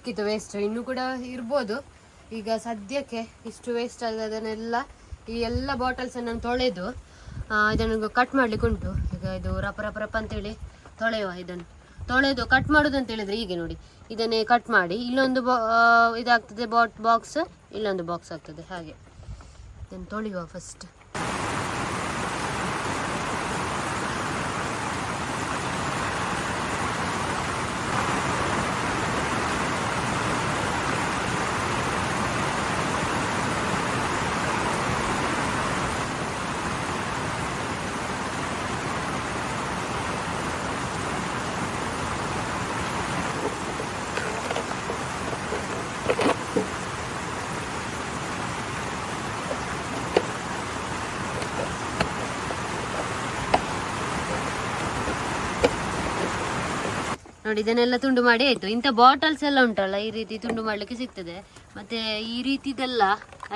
ಇಷ್ಟು ಸಿಕ್ಕಿತ್ತು ವೇಸ್ಟ್ ಇನ್ನು ಕೂಡ ಇರ್ಬೋದು. ಈಗ ಸದ್ಯಕ್ಕೆ ಇಷ್ಟು ವೇಸ್ಟ್ ಆದ ಅದನ್ನೆಲ್ಲ ಈ ಎಲ್ಲ ಬಾಟಲ್ಸ್ ನಾನು ತೊಳೆದು ಇದನ್ನು ಕಟ್ ಮಾಡ್ಲಿಕ್ಕೆ ಉಂಟು. ಈಗ ಇದು ರಪ ರಪ ರಪ ಅಂತೇಳಿ ತೊಳೆಯುವ ಇದನ್ನು. ತೊಳೆದು ಕಟ್ ಮಾಡೋದು ಅಂತ ಹೇಳಿದ್ರೆ ಹೀಗೆ ನೋಡಿ. ಇದನ್ನೇ ಕಟ್ ಮಾಡಿ, ಇಲ್ಲೊಂದು ಬಾ ಇದಾಗ್ತದೆ ಬಾಟ್ ಬಾಕ್ಸ್ ಇಲ್ಲೊಂದು ಬಾಕ್ಸ್ ಆಗ್ತದೆ ಹಾಗೆ. ಇದನ್ನು ತೊಳೆಯುವ ಫಸ್ಟ್ ನೋಡಿ, ಇದನ್ನೆಲ್ಲ ತುಂಡು ಮಾಡಿ ಆಯ್ತು. ಇಂಥ ಬಾಟಲ್ಸ್ ಎಲ್ಲ ಉಂಟಲ್ಲ, ಈ ರೀತಿ ತುಂಡು ಮಾಡಲಿಕ್ಕೆ ಸಿಗ್ತದೆ. ಮತ್ತೆ ಈ ರೀತಿದೆಲ್ಲ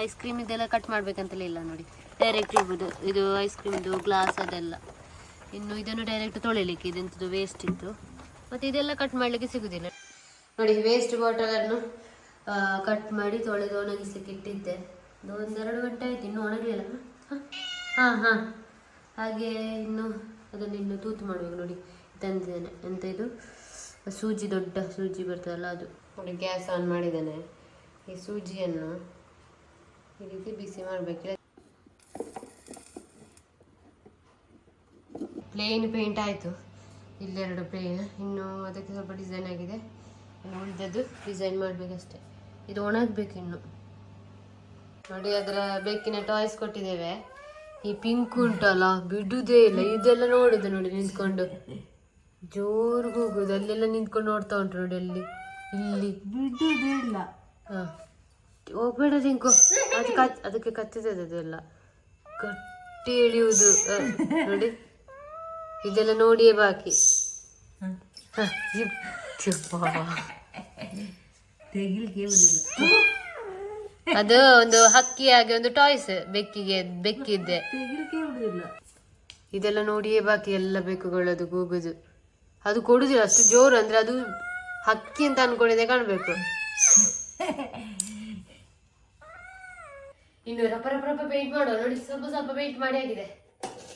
ಐಸ್ ಕ್ರೀಮ್ ಇದೆಲ್ಲ ಕಟ್ ಮಾಡ್ಬೇಕಂತಲೇ ಇಲ್ಲ ನೋಡಿ. ಡೈರೆಕ್ಟ್ ಇರ್ಬೋದು ಇದು ಐಸ್ ಕ್ರೀಮ್ದು ಗ್ಲಾಸ್ ಅದೆಲ್ಲ. ಇನ್ನು ಇದನ್ನು ಡೈರೆಕ್ಟ್ ತೊಳಿಲಿಕ್ಕೆ ಇದೆಂಥದ್ದು ವೇಸ್ಟ್ ಇತ್ತು. ಮತ್ತೆ ಇದೆಲ್ಲ ಕಟ್ ಮಾಡಲಿಕ್ಕೆ ಸಿಗುದಿಲ್ಲ. ನೋಡಿ ವೇಸ್ಟ್ ಬಾಟಲನ್ನು ಕಟ್ ಮಾಡಿ ತೊಳೆದು ಒಣಗಿಸ್ಲಿಕ್ಕೆ ಇಟ್ಟಿದ್ದೆ. ಒಂದೆರಡು ಗಂಟೆ ಆಯ್ತು, ಇನ್ನೂ ಒಣಗಲಿಲ್ಲ. ಹಾಂ ಹಾಂ ಹಾಗೆ ಇನ್ನು ಅದನ್ನು ಇನ್ನು ತೂತು ಮಾಡಬೇಕು ನೋಡಿ ತಂದಿದ್ದೇನೆ ಎಂತ ಇದು? ಸೂಜಿ ದೊಡ್ಡ ಸೂಜಿ ಬರ್ತದಲ್ಲ ಅದು. ನೋಡಿ, ಗ್ಯಾಸ್ ಆನ್ ಮಾಡಿದ್ದೇನೆ. ಈ ಸೂಜಿಯನ್ನು ಈ ರೀತಿ ಬಿಸಿ ಮಾಡಬೇಕಿಲ್ಲ ಪ್ಲೇನ್ ಪೇಂಟ್ ಆಯಿತು. ಇಲ್ಲೆರಡು ಪ್ಲೇನ್ ಇನ್ನು ಅದಕ್ಕೆ ಸ್ವಲ್ಪ ಡಿಸೈನ್ ಆಗಿದೆ. ಇನ್ನು ಉಳಿದದ್ದು ಡಿಸೈನ್ ಮಾಡಬೇಕಷ್ಟೆ. ಇದು ಒಣಗಬೇಕು ಇನ್ನು. ನೋಡಿ, ಅದರ ಬೇಕಿನ ಟಾಯ್ಸ್ ಕೊಟ್ಟಿದ್ದೇವೆ. ಈ ಪಿಂಕ್ ಉಂಟಲ್ಲ, ಬಿಡುದೇ ಇಲ್ಲ. ಇದೆಲ್ಲ ನೋಡುದು ನೋಡಿ, ನಿಂತ್ಕೊಂಡು. ಜೋರ್ಗೆ ಹೋಗುದು. ಅಲ್ಲೆಲ್ಲ ನಿಂತ್ಕೊಂಡು ನೋಡ್ತಾ ಉಂಟು ನೋಡಿ ಅಲ್ಲಿ. ಇಲ್ಲಿ. ಬಿಡುವುದೇ ಇಲ್ಲ. ಹಾ. ಹೋಗ್ಬೇಡ ರಿಂಕು. ಅದು ಕಚ್ ಅದಕ್ಕೆ ಕಚ್ಚಿದೆ ಅದೆಲ್ಲ ಕಟ್ಟಿ ಇಳಿಯುವುದು ನೋಡಿ. ಇದೆಲ್ಲ ನೋಡಿಯೇ ಬಾಕಿ. ಅದು ಒಂದು ಹಕ್ಕಿ ಹಾಗೆ ಒಂದು ಟಾಯ್ಸ್ ಬೆಕ್ಕಿಗೆ ಬೆಕ್ಕಿದ್ದೆ. ಇದೆಲ್ಲ ನೋಡಿಯೇ ಬಾಕಿ. ಎಲ್ಲ ಬೆಕ್ಕುಗಳದು ಕೂಗುದು. ಅದು ಕೊಡುದಿಲ್ಲ, ಅಷ್ಟು ಜೋರು ಅಂದ್ರೆ ಅದು ಹಕ್ಕಿ ಅಂತ ಅನ್ಕೊಂಡಿದೆ ಕಾಣ್ಬೇಕು. ಇನ್ನು ರಪ್ಪ ರಪ್ಪ ರಪ ಪೇಂಟ್ ಮಾಡುವ ನೋಡಿ ಸ್ವಲ್ಪ ಸ್ವಲ್ಪ ಪೇಂಟ್ ಮಾಡಿ ಆಗಿದೆ.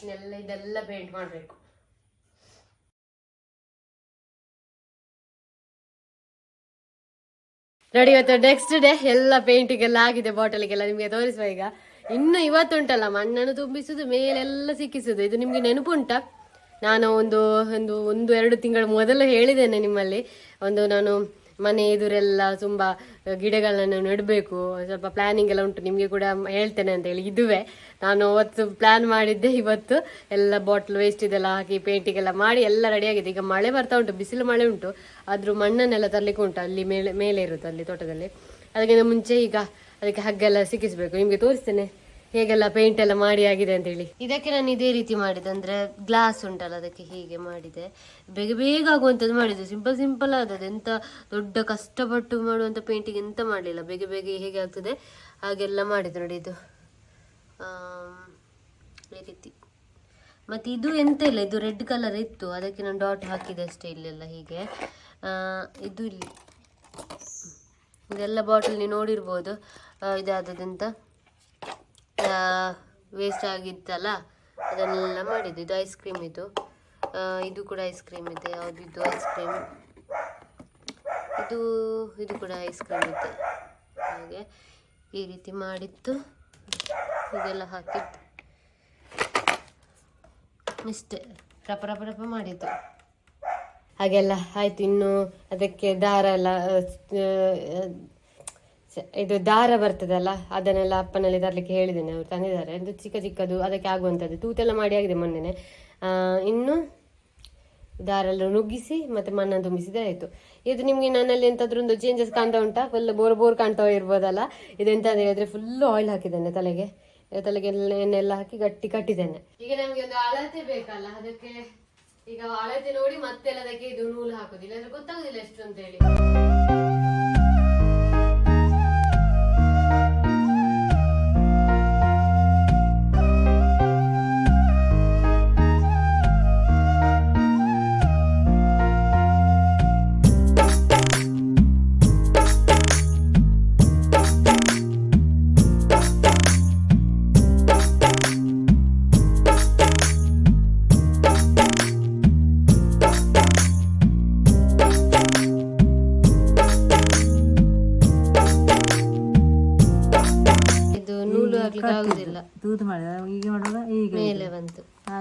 ಇನ್ನೆಲ್ಲ ಇದೆಲ್ಲ ಪೇಂಟ್ ಮಾಡಬೇಕು. ನೋಡಿ ಇವತ್ತು ನೆಕ್ಸ್ಟ್ ಡೇ ಎಲ್ಲ ಪೇಂಟಿಗೆಲ್ಲ ಆಗಿದೆ ಬಾಟಲಿಗೆಲ್ಲ ನಿಮಗೆ ತೋರಿಸುವ ಈಗ. ಇನ್ನು ಇವತ್ತುಂಟಲ್ಲ, ಮಣ್ಣನ್ನು ತುಂಬಿಸುದು, ಮೇಲೆಲ್ಲ ಸಿಕ್ಕಿಸುದು. ಇದು ನಿಮಗೆ ನೆನಪುಂಟಾ? ನಾನು ಒಂದು ಒಂದು ಒಂದು, ಎರಡು ತಿಂಗಳ ಮೊದಲು ಹೇಳಿದ್ದೇನೆ ನಿಮ್ಮಲ್ಲಿ. ಒಂದು ನಾನು ಮನೆ ಎದುರೆಲ್ಲ ತುಂಬ ಗಿಡಗಳನ್ನು ನೆಡಬೇಕು. ಸ್ವಲ್ಪ ಪ್ಲಾನಿಂಗ್ ಎಲ್ಲ ಉಂಟು. ನಿಮಗೆ ಕೂಡ ಹೇಳ್ತೇನೆ ಅಂತ ಹೇಳಿ. ಇದುವೆ ನಾನು ಅವತ್ತು ಪ್ಲ್ಯಾನ್ ಮಾಡಿದ್ದೆ. ಇವತ್ತು ಎಲ್ಲ ಬಾಟ್ಲ್ ವೇಸ್ಟ್ ಇದೆಲ್ಲ ಹಾಕಿ ಪೇಂಟಿಗೆಲ್ಲ ಮಾಡಿ ಎಲ್ಲ ರೆಡಿ ಆಗಿದೆ. ಈಗ ಮಳೆ ಬರ್ತಾ ಉಂಟು. ಬಿಸಿಲು ಮಳೆ ಉಂಟು. ಆದರೂ ಮಣ್ಣನ್ನೆಲ್ಲ ತರಲಿಕ್ಕೆ ಉಂಟು ಅಲ್ಲಿ ಮೇಲೆ ಮೇಲೆ ಇರುತ್ತೆ ಅಲ್ಲಿ ತೋಟದಲ್ಲಿ. ಅದಕ್ಕಿಂತ ಮುಂಚೆ ಈಗ ಅದಕ್ಕೆ ಹಗ್ಗೆಲ್ಲ ಸಿಕ್ಕಿಸ್ಬೇಕು. ನಿಮಗೆ ತೋರಿಸ್ತೇನೆ. ಹೇಗೆಲ್ಲ ಪೇಂಟ್ ಎಲ್ಲ ಮಾಡಿ ಆಗಿದೆ ಅಂತ ಹೇಳಿ. ಇದಕ್ಕೆ ನಾನು ಇದೇ ರೀತಿ ಮಾಡಿದೆ ಅಂದ್ರೆ ಗ್ಲಾಸ್ ಉಂಟಲ್ಲ, ಅದಕ್ಕೆ ಹೀಗೆ ಮಾಡಿದೆ. ಬೇಗ ಬೇಗ ಆಗುವಂಥದ್ದು ಮಾಡಿದೆ ಸಿಂಪಲ್ ಸಿಂಪಲ್ ಆದದ್ದು. ಎಂತ ದೊಡ್ಡ ಕಷ್ಟಪಟ್ಟು ಮಾಡುವಂಥ ಪೇಂಟಿಂಗ್ ಎಂತ ಮಾಡಲಿಲ್ಲ. ಬೇಗ ಬೇಗ ಹೇಗೆ ಆಗ್ತದೆ, ಹಾಗೆಲ್ಲ ಮಾಡಿದೆ ನೋಡಿ ಇದು. ಈ ರೀತಿ. ಮತ್ತೆ ಇದು ಎಂತ ಇಲ್ಲ, ಇದು ರೆಡ್ ಕಲರ್ ಇತ್ತು. ಅದಕ್ಕೆ ನಾನು ಡಾಟ್ ಹಾಕಿದೆ ಅಷ್ಟೇ ಇಲ್ಲೆಲ್ಲ ಹೀಗೆ. ಇದು ಇಲ್ಲಿ. ಇದೆಲ್ಲ ಬಾಟಲ್ ನೀವು ನೋಡಿರ್ಬೋದು. ಇದಾದದಂತ ವೇಸ್ಟ್ ಆಗಿತ್ತಲ್ಲ, ಅದನ್ನೆಲ್ಲ ಮಾಡಿದ್ದು. ಇದು ಐಸ್ ಕ್ರೀಮ್ ಇದು. ಇದು ಕೂಡ ಐಸ್ ಕ್ರೀಮ್ ಇದೆ. ಯಾವುದು ಇದು ಐಸ್ ಕ್ರೀಮ್ ಇದು ಇದು ಕೂಡ ಐಸ್ ಕ್ರೀಮ್ ಇದೆ. ಹಾಗೆ ಈ ರೀತಿ ಮಾಡಿತ್ತು ಇದೆಲ್ಲ ಹಾಕಿದ್ದು. ಇಷ್ಟೇ. ರಪ ರಪ ರಪ ಮಾಡಿದ್ದು. ಹಾಗೆಲ್ಲ ಆಯ್ತು. ಇನ್ನು ಅದಕ್ಕೆ ದಾರ ಎಲ್ಲ ಇದು ದಾರ ಬರ್ತದಲ್ಲ, ಅದನ್ನೆಲ್ಲ ಅಪ್ಪನಲ್ಲಿ ತರಲಿಕ್ಕೆ ಹೇಳಿದ್ದೇನೆ, ಅವ್ರು ತಂದಿದ್ದಾರೆ. ಅದು ಚಿಕ್ಕ ಚಿಕ್ಕದು, ಅದಕ್ಕೆ ಆಗುವಂಥದ್ದು. ತೂತೆಲ್ಲ ಮಾಡಿ ಆಗಿದೆ ಮೊನ್ನೆನೆ. ಇನ್ನು ದಾರ ನುಗ್ಗಿಸಿ ಮತ್ತೆ ಮಣ್ಣನ್ನು ತುಂಬಿಸಿದ್ರೆ ಆಯಿತು. ಇದು ನಿಮಗೆ ನನ್ನಲ್ಲಿ ಎಂತಾದ್ರೂ ಒಂದು ಚೇಂಜಸ್ ಕಾಣ್ತಾ ಉಂಟಾ? ಫುಲ್ ಬೋರ್ ಬೋರ್ ಕಾಣ್ತಾ ಇರ್ಬೋದಲ್ಲ? ಇದೆಂತ ಹೇಳಿದ್ರೆ ಫುಲ್ ಆಯಿಲ್ ಹಾಕಿದ್ದೇನೆ ತಲೆಗೆ. ತಲೆಗೆ ಎಣ್ಣೆಲ್ಲ ಹಾಕಿ ಗಟ್ಟಿ ಕಟ್ಟಿದ್ದೇನೆ. ಈಗ ನಮಗೆ ಒಂದು ಅಳತೆ ಬೇಕಲ್ಲ, ಅದಕ್ಕೆ ಈಗ ಅಳತೆ ನೋಡಿ ಮತ್ತೆ ಅದಕ್ಕೆ ಇದು ನೂಲು ಹಾಕೋದಿಲ್ಲ ಅಂದ್ರೆ ಗೊತ್ತಾಗುದಿಲ್ಲ ಎಷ್ಟು ಅಂತ ಹೇಳಿ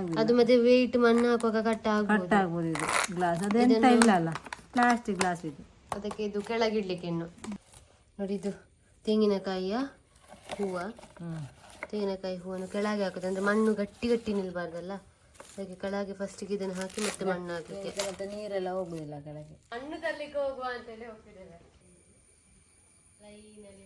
ಆಗುದಿಲ್ಲ. ಅದು ಮತ್ತೆ ವೇಟ್ ಮಣ್ಣು ಹಾಕುವಾಗ ಕಟ್ ಆಗ ಕಟ್ ಆಗ್ಬೋದು ಇದು ಗ್ಲಾಸ್ ಅದೆಂತ ಇಲ್ಲ ಅಲ್ಲ. ಪ್ಲಾಸ್ಟಿಕ್ ಗ್ಲಾಸ್ ಇದು. ಅದಕ್ಕೆ ಇದು ಕೆಳಗಿಡ್ಲಿಕ್ಕೆ ಇನ್ನು. ನೋಡಿ ಇದು ತೆಂಗಿನಕಾಯಿಯ ಹೂವ. ತೆಂಗಿನಕಾಯಿ ಹೂವನ್ನು ಕೆಳಗೆ ಹಾಕುದು. ಅಂದ್ರೆ ಮಣ್ಣು ಗಟ್ಟಿ ಗಟ್ಟಿ ನಿಲ್ಬಾರ್ದಲ್ಲ. ಅದಕ್ಕೆ ಕೆಳಗೆ ಫಸ್ಟಿಗೆ ಇದನ್ನು ಹಾಕಿ ಮತ್ತೆ ಮಣ್ಣು ಹಾಕಲಿಕ್ಕೆ ಮತ್ತೆ ನೀರೆಲ್ಲ ಹೋಗುದಿಲ್ಲ ಕೆಳಗೆ. ಮಣ್ಣು ತರ್ಲಿಕ್ಕೆ ಹೋಗುವ ಅಂತೇಳಿ ಹೋಗ್ತಿದ್ದೇವೆ ಲೈನಲ್ಲಿ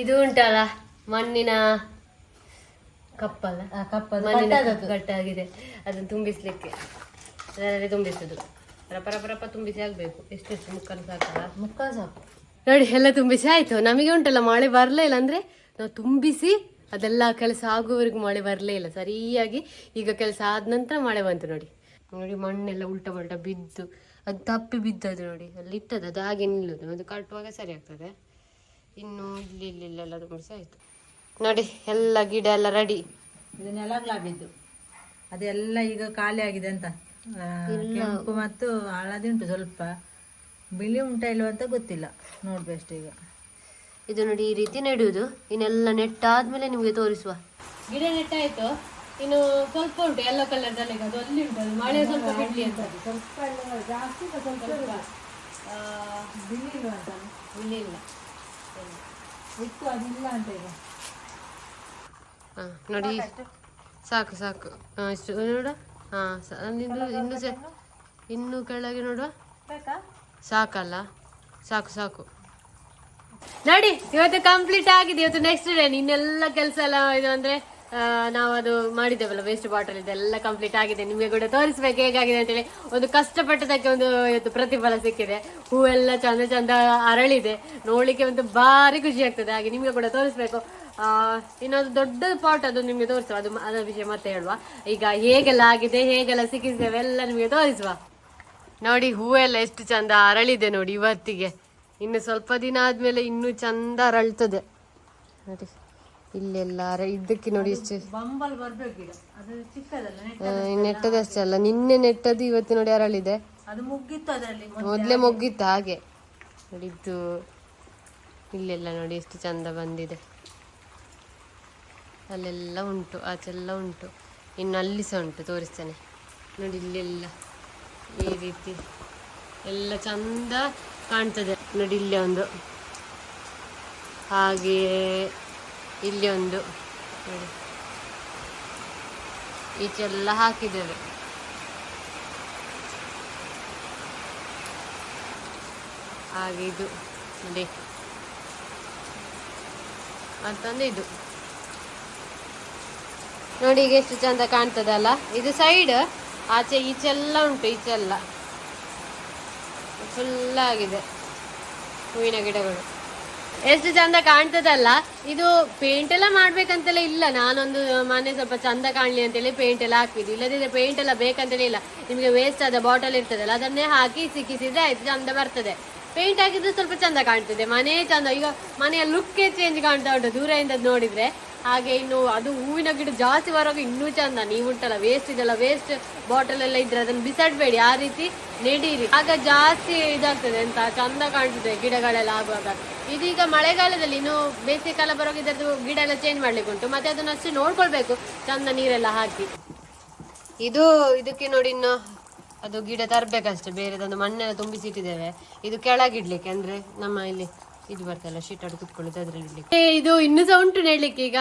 ಇದು ಉಂಟಲ್ಲ ಮಣ್ಣಿನ ಕಪ್ಪಲ್ಲ? ಕಪ್ಪಲ್ಲ ಮಣ್ಣಿನ ಗಟ್ಟಾಗಿದೆ ಅದನ್ನು ತುಂಬಿಸ್ಲಿಕ್ಕೆ. ಅದರಲ್ಲಿ ತುಂಬಿಸುದು. ರಪ ರಪ ರಪ ತುಂಬಿಸಿ ಆಗ್ಬೇಕು ಎಷ್ಟೆಷ್ಟು ಮುಕ್ಕಲು ಸಾಕಲ್ಲ? ಮುಕ್ಕಲು ಸಾಕು. ನೋಡಿ ಎಲ್ಲ ತುಂಬಿಸಿ ಆಯ್ತು. ನಮಗೆ ಉಂಟಲ್ಲ ಮಳೆ ಬರಲೇ ಇಲ್ಲ ಅಂದ್ರೆ ನಾವು ತುಂಬಿಸಿ ಅದೆಲ್ಲ ಕೆಲಸ ಆಗುವವರೆಗೂ ಮಳೆ ಬರಲೇ ಇಲ್ಲ. ಸರಿಯಾಗಿ ಈಗ ಕೆಲಸ ಆದ ನಂತರ ಮಳೆ ಬಂತು ನೋಡಿ. ನೋಡಿ ಮಣ್ಣೆಲ್ಲ ಉಲ್ಟ ಪಲ್ಟ ಬಿದ್ದು ಅದು ತಪ್ಪಿ ಬಿದ್ದದು ನೋಡಿ. ಅಲ್ಲಿ ಇಟ್ಟದ್ದು ಅದು ಹಾಗೆ ನಿಲ್ಲುದು. ಅದು ಕಟ್ಟುವಾಗ ಸರಿ ಆಗ್ತದೆ. ಇನ್ನು ಇಲ್ಲಿ ಇಲ್ಲಿ ಇಲ್ಲೆಲ್ಲ ತುಂಬಿಸಿ ಆಯ್ತು. ನೋಡಿ ಎಲ್ಲ ಗಿಡ ಎಲ್ಲ ರೆಡಿ ಇದನ್ನೆಲ್ಲ ನೆಲಗ್ಲಾಗಿದ್ದು ಅದೆಲ್ಲ ಈಗ ಖಾಲಿ ಆಗಿದೆ ಅಂತ. ಕೆಂಪು ಮತ್ತು ಹಳದಿ ಉಂಟು ಸ್ವಲ್ಪ. ಬಿಳಿ ಉಂಟ ಇಲ್ವ ಅಂತ ಗೊತ್ತಿಲ್ಲ. ನೋಡ್ಬೇಕು ಈಗ. ಇದು ನೋಡಿ ಈ ರೀತಿ ನೆಡುವುದು. ಇನ್ನೆಲ್ಲ ನೆಟ್ಟಾದ್ಮೇಲೆ ನಿಮಗೆ ತೋರಿಸುವ. ಗಿಡ ನೆಟ್ಟಾಯ್ತು. ಇನ್ನು ಸ್ವಲ್ಪ ಉಂಟು ಎಲ್ಲೋ ಕಲರ್ ಅದು ಅಲ್ಲಿ ಉಂಟು. ಅದು ಮಳೆ ಸ್ವಲ್ಪ ಬಿಡ್ಲಿ ಅಂತ. ಸ್ವಲ್ಪ ಜಾಸ್ತಿ ಸ್ವಲ್ಪ ಆ, ಬಿಳಿ ಇಲ್ವ ಅಂತ ಇಲ್ಲಿ. ಇಲ್ಲ ಇತ್ತು ಅದಿಲ್ಲ ಅಂತ ಈಗ. ಹಾಂ ನೋಡಿ. ಸಾಕು ಸಾಕು. ಹಾ ಇಷ್ಟು ನೋಡ ಹಾ ಇನ್ನು ಇನ್ನು ಸ ಇನ್ನು ಕೆಳಗೆ ನೋಡುವ? ಬೇಕಾ? ಸಾಕಲ್ಲ? ಸಾಕು ಸಾಕು. ನೋಡಿ, ಇವತ್ತು ಕಂಪ್ಲೀಟ್ ಆಗಿದೆ. ಇವತ್ತು ನೆಕ್ಸ್ಟ್ ಡೇ ನಿನ್ನೆಲ್ಲ ಕೆಲಸ ಎಲ್ಲ ಇದು ಅಂದ್ರೆ ನಾವು ಅದು ಮಾಡಿದ್ದೇವಲ್ಲ ವೇಸ್ಟ್ ಬಾಟಲ್ ಇದೆಲ್ಲ ಕಂಪ್ಲೀಟ್ ಆಗಿದೆ. ನಿಮಗೆ ಕೂಡ ತೋರಿಸ್ಬೇಕು ಹೇಗಾಗಿದೆ ಅಂತೇಳಿ. ಒಂದು ಕಷ್ಟಪಟ್ಟದಕ್ಕೆ ಒಂದು ಇವತ್ತು ಪ್ರತಿಫಲ ಸಿಕ್ಕಿದೆ. ಹೂವೆಲ್ಲ ಚಂದ ಚಂದ ಅರಳಿದೆ. ನೋಡ್ಲಿಕ್ಕೆ ಒಂದು ಭಾರಿ ಖುಷಿ ಆಗ್ತದೆ. ಹಾಗೆ ನಿಮಗೆ ಕೂಡ ತೋರಿಸ್ಬೇಕು. ಇನ್ನೊಂದು ದೊಡ್ಡ ಪಾಟ್ ಅದು ನಿಮಗೆ ತೋರಿಸುವ. ಅದು, ಅದರ ವಿಷಯ ಮತ್ತೆ ಹೇಳುವ. ಈಗ ಹೇಗೆಲ್ಲ ಆಗಿದೆ, ಹೇಗೆಲ್ಲ ಸಿಕ್ಕಿದ್ದೇವೆ ಎಲ್ಲ ನಿಮಗೆ ತೋರಿಸುವ. ನೋಡಿ ಹೂವೆಲ್ಲ ಎಷ್ಟು ಚಂದ ಅರಳಿದೆ ನೋಡಿ ಇವತ್ತಿಗೆ. ಇನ್ನು ಸ್ವಲ್ಪ ದಿನ ಆದ್ಮೇಲೆ ಇನ್ನೂ ಚಂದ ಅರಳ್ತದೆ. ನೋಡಿ ಇಲ್ಲೆಲ್ಲ ಅರ ಇದಕ್ಕೆ ನೋಡಿ ಎಷ್ಟು ನೆಟ್ಟದಷ್ಟೇ ಅಲ್ಲ? ನಿನ್ನೆ ನೆಟ್ಟದ್ದು ಇವತ್ತು ನೋಡಿ ಅರಳಿದೆ. ಮೊದಲೇ ಮೊಗ್ಗಿತ್ತು ಹಾಗೆ. ನೋಡಿದ್ದು ಇದು ಇಲ್ಲೆಲ್ಲ ನೋಡಿ ಎಷ್ಟು ಚಂದ ಬಂದಿದೆ. ಅಲ್ಲೆಲ್ಲ ಉಂಟು ಆಚೆಲ್ಲ ಉಂಟು. ಇನ್ನು ಅಲ್ಲಿ ಸಹ ಉಂಟು ತೋರಿಸ್ತೇನೆ. ನೋಡಿ ಇಲ್ಲೆಲ್ಲ. ಈ ರೀತಿ ಎಲ್ಲ ಚಂದ ಕಾಣ್ತದೆ. ನೋಡಿ, ಇಲ್ಲಿ ಒಂದು. ಹಾಗೆ ಇಲ್ಲಿ ಒಂದು. ನೋಡಿ. ಈಚೆಲ್ಲ ಹಾಕಿದ್ದೇವೆ. ಹಾಗೆ ಇದು. ನೋಡಿ. ಮತ್ತೊಂದು ಇದು. ನೋಡಿ, ಈಗ ಎಷ್ಟು ಚಂದ ಕಾಣ್ತದಲ್ಲ? ಇದು ಸೈಡ್ ಆಚೆ ಈಚೆಲ್ಲ ಉಂಟು ಈಚೆಲ್ಲ ಫುಲ್ ಆಗಿದೆ ಹೂವಿನ ಗಿಡಗಳು. ಎಷ್ಟು ಚಂದ ಕಾಣ್ತದಲ್ಲ, ಇದು ಪೇಂಟ್ ಎಲ್ಲ ಮಾಡ್ಬೇಕಂತೆಲ್ಲ ಇಲ್ಲ. ನಾನೊಂದು ಮನೆ ಸ್ವಲ್ಪ ಚಂದ ಕಾಣ್ಲಿ ಅಂತೇಳಿ ಪೇಂಟ್ ಎಲ್ಲ ಹಾಕಿದ್ದು. ಇಲ್ಲದಿದ್ರೆ ಪೇಂಟ್ ಎಲ್ಲ ಬೇಕಂತೇಳಿ ಇಲ್ಲ. ನಿಮಗೆ ವೇಸ್ಟ್ ಆದ ಬಾಟಲ್ ಇರ್ತದಲ್ಲ, ಅದನ್ನೇ ಹಾಕಿ ಸಿಕ್ಕಿಸಿದ್ರೆ ಆಯ್ತು, ಚಂದ ಬರ್ತದೆ. ಪೇಂಟ್ ಹಾಕಿದ್ರೆ ಸ್ವಲ್ಪ ಚಂದ ಕಾಣ್ತದೆ, ಮನೆ ಚಂದ. ಈಗ ಮನೆಯ ಲುಕ್ಕೇ ಚೇಂಜ್ ಕಾಣ್ತಾ ಉಂಟು. ದೂರದಿಂದ ನೋಡಿದ್ರೆ ಹಾಗೆ ಇನ್ನು ಅದು ಹೂವಿನ ಗಿಡ ಜಾಸ್ತಿ ಬರುವಾಗ ಇನ್ನೂ ಚಂದ. ನೀವು ಉಂಟಲ್ಲ ವೇಸ್ಟ್ ಇದೆಲ್ಲ ವೇಸ್ಟ್ ಬಾಟಲ್ ಎಲ್ಲ ಇದ್ರೆ ಅದನ್ನು ಬಿಸಾಡ್ಬೇಡಿ ಆ ರೀತಿ ನೆಡೀರಿ. ಆಗ ಜಾಸ್ತಿ ಇದಾಗ್ತದೆ ಅಂತ ಚಂದ ಕಾಣ್ತದೆ ಗಿಡಗಳೆಲ್ಲ ಆಗುವಾಗ. ಇದೀಗ ಮಳೆಗಾಲದಲ್ಲಿ ಇನ್ನು ಬೇಸಿಗೆ ಕಾಲ ಬರುವಾಗ ಇದರದ್ದು ಗಿಡ ಎಲ್ಲ ಚೇಂಜ್ ಮಾಡ್ಲಿಕ್ಕೆ ಉಂಟು. ಮತ್ತೆ ಅದನ್ನ ಅಷ್ಟು ನೋಡ್ಕೊಳ್ಬೇಕು, ಚಂದ ನೀರೆಲ್ಲ ಹಾಕಿ. ಇದು, ಇದಕ್ಕೆ ನೋಡಿ ಇನ್ನು ಅದು ಗಿಡ ತರಬೇಕಷ್ಟೇ. ಬೇರೆದೊಂದು ಮಣ್ಣೆಲ್ಲ ತುಂಬಿಸಿಟ್ಟಿದ್ದೇವೆ. ಇದು ಕೆಳಗಿಡ್ಲಿಕ್ಕೆ ಅಂದ್ರೆ ನಮ್ಮ ಇಲ್ಲಿ ಇದು ಬರ್ತಲ್ಲ, ಶೀಟ್ ಆಡಿ ಕುತ್ಕೊಳ್ಳೋದು, ಅದ್ರಲ್ಲಿ ಇದು ಇನ್ನೂ ಸಹ ಉಂಟು ನೆಡ್ಲಿಕ್ಕೆ ಈಗ.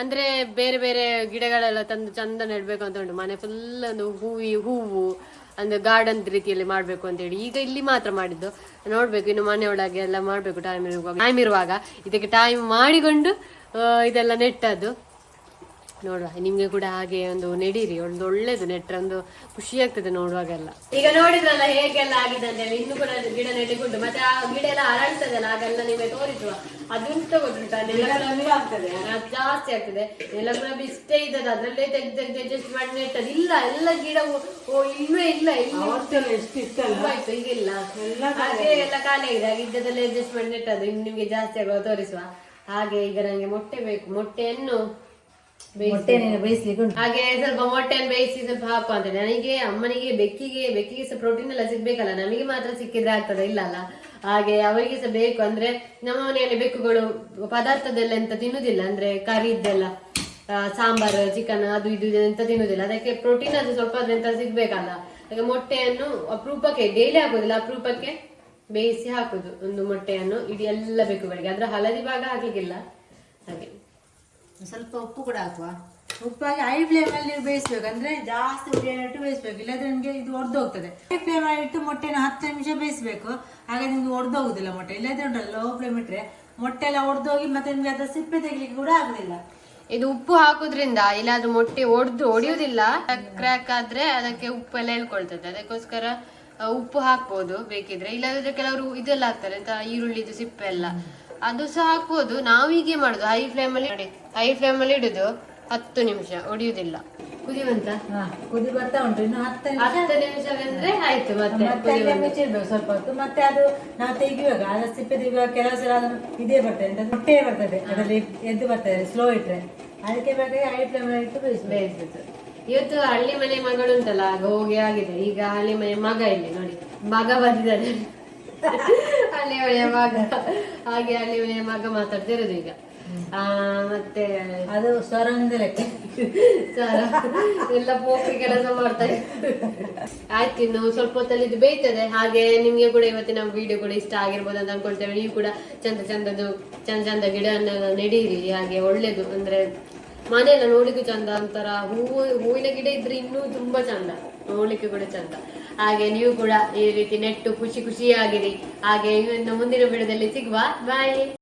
ಅಂದ್ರೆ ಬೇರೆ ಬೇರೆ ಗಿಡಗಳೆಲ್ಲ ತಂದು ಚಂದ ನೆಡ್ಬೇಕು ಅಂತ ಉಂಟು. ಮನೆ ಫುಲ್ ಒಂದು ಹೂವಿ, ಹೂವು, ಅಂದ್ರೆ ಗಾರ್ಡನ್ ರೀತಿಯಲ್ಲಿ ಮಾಡ್ಬೇಕು ಅಂತೇಳಿ ಈಗ ಇಲ್ಲಿ ಮಾತ್ರ ಮಾಡಿದ್ದು. ನೋಡ್ಬೇಕು, ಇನ್ನು ಮನೆ ಒಳಗೆ ಎಲ್ಲ ಮಾಡ್ಬೇಕು ಟೈಮ್ ಇರುವಾಗ. ಟೈಮ್ ಇರುವಾಗ ಇದಕ್ಕೆ ಟೈಮ್ ಮಾಡಿಕೊಂಡು ಇದೆಲ್ಲ ನೆಟ್ಟದ್ದು. ನೋಡುವ. ನಿಮ್ಗೆ ಕೂಡ ಹಾಗೆ ಒಂದು ನೆಡಿರಿ ಒಂದು ಒಳ್ಳೇದು ನೆಟ್ರೆ ಒಂದು ಖುಷಿ ಆಗ್ತದೆ ನೋಡುವಾಗೆಲ್ಲ. ಈಗ ನೋಡಿದ್ರಲ್ಲ ಹೇಗೆಲ್ಲ ಆಗಿದೆ ಅಂತ ಹೇಳಿ ಇನ್ನು ಕೂಡ ಗಿಡ ನೆಟ್ಟಿಕೊಂಡು ಮತ್ತೆ ಆ ಗಿಡ ಎಲ್ಲ ಅರಳ್ತದಲ್ಲ ಆಗೆಲ್ಲ ನಿಮಗೆ ತೋರಿಸುವ. ಅದನ್ನು ತಗೊಳ್ಳುಂಟ ಆಗ್ತದೆ. ಜಾಸ್ತಿ ಆಗ್ತದೆ. ಎಲ್ಲ ಕೂಡ ಇಷ್ಟೇ ಇದ್ದದ ಅದ್ರಲ್ಲೇ ತೆಗ್ದು ತೆಗ್ದು ಅಡ್ಜಸ್ಟ್ ಮಾಡಿ ನೆಟ್ಟದ್ದು. ಇಲ್ಲ ಎಲ್ಲ ಗಿಡ ಓ- ಇಲ್ಲ ಇಲ್ಲ ತುಂಬಾ ಇತ್ತು. ಈಗ ಇಲ್ಲ ಹಾಗೆ ಎಲ್ಲ ಖಾಲಿ ಆಗಿದೆ. ಹಾಗೆ ಇದ್ದದಲ್ಲೇ ಅಡ್ಜಸ್ಟ್ ಮಾಡಿ ನೆಟ್ಟದು ಇನ್ನು ನಿಮ್ಗೆ ಜಾಸ್ತಿ ಆಗುವ ತೋರಿಸುವ. ಹಾಗೆ ಈಗ ನನಗೆ ಮೊಟ್ಟೆ ಬೇಕು. ಮೊಟ್ಟೆಯನ್ನು ಬೇಯಿಸ್ಲಿಕ್ಕೆ ಉಂಟು? ಹಾಗೆ ಸ್ವಲ್ಪ ಮೊಟ್ಟೆಯನ್ನು ಬೇಯಿಸಿ ಸ್ವಲ್ಪ ಹಾಕು ಅಂತ ನನಗೆ ಅಮ್ಮನಿಗೆ ಬೆಕ್ಕಿಗೆ ಬೆಕ್ಕಿಗೆ ಸಹ ಪ್ರೋಟೀನ್ ಎಲ್ಲ ಸಿಗ್ಬೇಕಲ್ಲ ನಮಗೆ ಮಾತ್ರ ಸಿಕ್ಕಿದ್ರೆ ಆಗ್ತದೆ? ಇಲ್ಲ ಅಲ್ಲ? ಹಾಗೆ ಅವರಿಗೆ ಸಹ ಬೇಕು ಅಂದ್ರೆ ನಮ್ಮ ಮನೆಯಲ್ಲಿ ಬೆಕ್ಕುಗಳು ಪದಾರ್ಥದೆಲ್ಲ ಎಂತ ತಿನ್ನುದಿಲ್ಲ ಅಂದ್ರೆ ಕರಿದ್ದೆಲ್ಲ ಆ, ಸಾಂಬಾರ್ ಚಿಕನ್ ಅದು ಇದು ಎಂತ ತಿನ್ನುದಿಲ್ಲ. ಅದಕ್ಕೆ ಪ್ರೋಟೀನ್ ಅದು ಸ್ವಲ್ಪ ಅದೆಂತ ಸಿಗ್ಬೇಕಲ್ಲ? ಹಾಗೆ ಮೊಟ್ಟೆಯನ್ನು ಅಪರೂಪಕ್ಕೆ ಡೈಲಿ ಆಗುದಿಲ್ಲ ಅಪರೂಪಕ್ಕೆ ಬೇಯಿಸಿ ಹಾಕುದು ಒಂದು ಮೊಟ್ಟೆಯನ್ನು ಇಡೀ ಎಲ್ಲ ಬೆಕ್ಕುಗಳಿಗೆ. ಅದ್ರ ಹಳದಿ ಭಾಗ ಹಾಕ್ಲಿಕ್ಕಿಲ್ಲ. ಹಾಗೆ. ಸ್ವಲ್ಪ ಉಪ್ಪು ಕೂಡ ಹಾಕುವ. ಉಪ್ಪಾಗಿ ಹೈ ಫ್ಲೇಮ್ ಅಲ್ಲಿ ಬೇಯಿಸ್ಬೇಕು ಅಂದ್ರೆ ಜಾಸ್ತಿ ಉರಿಯಲ್ಲಿಟ್ಟು ಬೇಯಿಸ್ಬೇಕು. ಇಲ್ಲಾದ್ರೆ ನಿಮಗೆ ಇದು ಒಡೆದೋಗ್ತದೆ. ಹೈ ಫ್ಲೇಮ್ ಅಲ್ಲಿ ಇಟ್ಟು ಮೊಟ್ಟೆನ ಹತ್ತು ನಿಮಿಷ ಬೇಯಿಸ್ಬೇಕು. ಹಾಗೆ ನಿಮ್ಗೆ ಒಡೆದೋಗುದಿಲ್ಲ ಮೊಟ್ಟೆ. ಇಲ್ಲದ್ರೆ ಉಂಟಲ್ಲ ಲೋ ಫ್ಲೇಮ್ ಇಟ್ಟರೆ ಮೊಟ್ಟೆ ಎಲ್ಲ ಹೋಗಿ ಮತ್ತೆ ನಿಮ್ಗೆ ಅದ್ರ ಸಿಪ್ಪೆ ತೆಗಿಲಿಕ್ಕೆ ಕೂಡ ಆಗುದಿಲ್ಲ. ಇದು ಉಪ್ಪು ಹಾಕುದ್ರಿಂದ ಇಲ್ಲಾದ್ರೂ ಮೊಟ್ಟೆ ಒಡ್ದು ಒಡೆಯುವುದಿಲ್ಲ ಕ್ರ್ಯಾಕ್ ಆದ್ರೆ ಅದಕ್ಕೆ ಉಪ್ಪು ಎಲ್ಲ ಹೇಳ್ಕೊಳ್ತದೆ. ಅದಕ್ಕೋಸ್ಕರ ಉಪ್ಪು ಹಾಕ್ಬೋದು ಬೇಕಿದ್ರೆ. ಇಲ್ಲಾದ್ರೆ ಕೆಲವರು ಇದೆಲ್ಲ ಹಾಕ್ತಾರೆ ಅಂತ ಈರುಳ್ಳಿದು ಸಿಪ್ಪೆ ಎಲ್ಲ. ಅದು ಸಹ ಹಾಕ್ಬೋದು. ನಾವು ಹೀಗೆ ಮಾಡುದು. ಹೈ ಫ್ಲೇಮ್ ಅಲ್ಲಿ ಹೈ ಫ್ಲೇಮ್ ಅಲ್ಲಿ ಇಡುದು ಹತ್ತು ನಿಮಿಷ ಒಡೆಯುವುದಿಲ್ಲ ಕುದಿಯುವಂತ? ಹಾ. ಕುದಿ ಬರ್ತಾ ಉಂಟು. ಇನ್ನು ಹತ್ತು ನಿಮಿಷ. ಹತ್ತು ನಿಮಿಷ ಬಂದ್ರೆ ಆಯ್ತು ಮತ್ತೆ ಮತ್ತೆ ಅಲ್ಲೇ ಸ್ವಲ್ಪ ಹೊತ್ತು. ಮತ್ತೆ ಅದು ನಾವು ತೆಗಿಯುವಾಗ ಅದ್ರ ಸಿಪ್ಪೆ ತೆಗಿಯುವಾಗ ಕೆಲವು ಸಲ ಅದು ಇದೇ ಬರ್ತದೆ. ಅಂತ ಮೊಟ್ಟೆ ಬರ್ತದೆ. ಅದರಲ್ಲಿ ಎದ್ದು ಬರ್ತದೆ ಸ್ಲೋ ಇಟ್ರೆ. ಅದಕ್ಕೆ ಬೇಕಾಗಿ ಹೈ ಫ್ಲೇಮ್ ಇಟ್ಟು ಬೇಯಿಸ್ಬೇಕು. ಬೇಯಿಸ್ಬೇಕು ಇವತ್ತು ಹಳ್ಳಿ ಮನೆ ಮಗಳು ಉಂಟಲ್ಲ ಆಗ ಹೋಗಿ ಆಗಿದೆ. ಈಗ ಹಳ್ಳಿ ಮನೆ ಮಗ ಇಲ್ಲಿ ನೋಡಿ. ಮಗ ಬಂದಿದ್ದಾರೆ ಹಳ್ಳಿ ಮನೆಯ ಮಗ. ಹಾಗೆ ಅಲ್ಲಿ ಮಗ ಮಾತಾಡ್ತಾ ಇರೋದು ಈಗ. ಆ ಮತ್ತೆ ಅದು ಸ್ವರ ಅಂದ್ರೆ ಸ್ವರ ಎಲ್ಲ ಪೋಪಿ ಕೆಲಸ ಮಾಡ್ತಾ. ಆಯ್ತು ಇನ್ನು ಸ್ವಲ್ಪ ಹೊತ್ತಲ್ಲಿ ಇದು ಬೇಯ್ತದೆ. ಹಾಗೆ ನಿಮ್ಗೆ ಕೂಡ ಇವತ್ತಿನ ವಿಡಿಯೋ ಕೂಡ ಇಷ್ಟ ಆಗಿರ್ಬೋದು ಅಂತ ಅನ್ಕೊಳ್ತೇವೆ. ನೀವು ಕೂಡ ಚಂದ ಚಂದದ್ದು ಚಂದ ಚಂದ ಗಿಡವನ್ನೆಲ್ಲ ನೆಡೀರಿ. ಹಾಗೆ ಒಳ್ಳೇದು. ಅಂದ್ರೆ ಮನೆಯೆಲ್ಲ ನೋಡಿದ್ದು ಚಂದ. ಒಂಥರ ಹೂವು ಹೂವಿನ ಗಿಡ ಇದ್ರೆ ಇನ್ನೂ ತುಂಬಾ ಚಂದ. ನೋಡ್ಲಿಕ್ಕೆ ಕೂಡ ಚಂದ. ಹಾಗೆ ನೀವು ಕೂಡ ಈ ರೀತಿ ನೆಟ್ಟು ಖುಷಿ ಖುಷಿಯಾಗಿರಿ. ಹಾಗೆ ಇನ್ನು ಮುಂದಿನ ವಿಡಿಯೋದಲ್ಲಿ ಸಿಗುವ. ಬಾಯ್